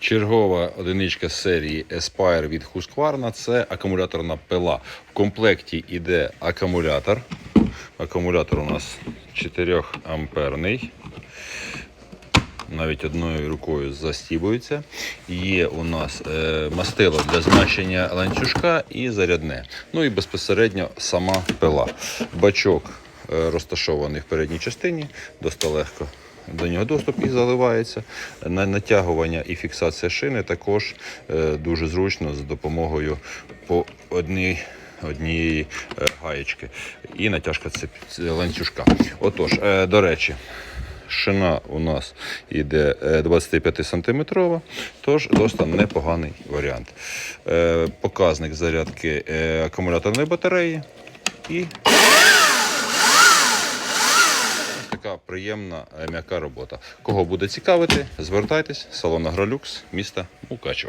Чергова одиничка з серії Aspire від Husqvarna – це акумуляторна пила. В комплекті йде акумулятор. Акумулятор у нас 4 амперний. Навіть одною рукою застібується. Є у нас е, мастило для змащення ланцюжка і зарядне. Ну і безпосередньо сама пила. Бачок е, розташований в передній частині, досить легко до нього доступ і заливається. На натягування і фіксація шини також е, дуже зручно за допомогою по одній. Однієї е, гаєчки і натяжка ланцюжка. Отож, е, до речі, Шина у нас йде е, 25 сантиметрова, тож досить непоганий варіант. Показник зарядки акумуляторної батареї і така приємна е, м'яка робота. Кого буде цікавити, звертайтесь, салон Агролюкс, міста Мукачево.